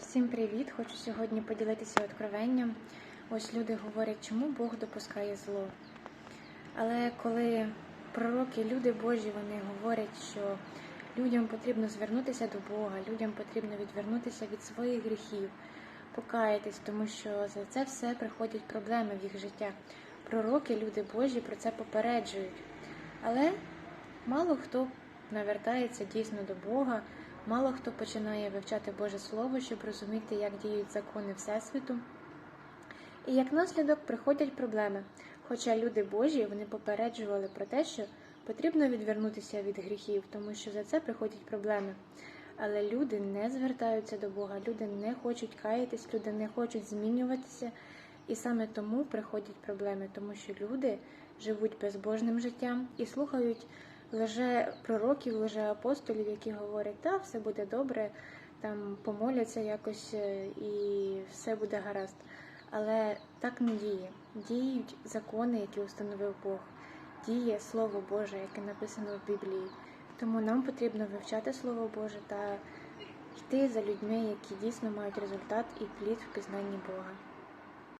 Всім привіт! Хочу сьогодні поділитися откровенням. Ось люди говорять, чому Бог допускає зло. Але коли пророки, люди Божі, вони говорять, що людям потрібно звернутися до Бога, людям потрібно відвернутися від своїх гріхів, покаятись, тому що за це все приходять проблеми в їх життя. Пророки, люди Божі про це попереджують. Але мало хто навертається дійсно до Бога. Мало хто починає вивчати Боже Слово, щоб розуміти, як діють закони Всесвіту. І як наслідок приходять проблеми. Хоча люди Божі вони попереджували про те, що потрібно відвернутися від гріхів, тому що за це приходять проблеми. Але люди не звертаються до Бога, люди не хочуть каятись, люди не хочуть змінюватися. І саме тому приходять проблеми, тому що люди живуть безбожним життям і слухають лише пророків, лише апостолів, які говорять, та все буде добре, там помоляться якось е, і все буде гаразд. Але так не діє. Діють закони, які установив Бог, діє Слово Боже, яке написано в Біблії. Тому нам потрібно вивчати Слово Боже та йти за людьми, які дійсно мають результат і плід в пізнанні Бога.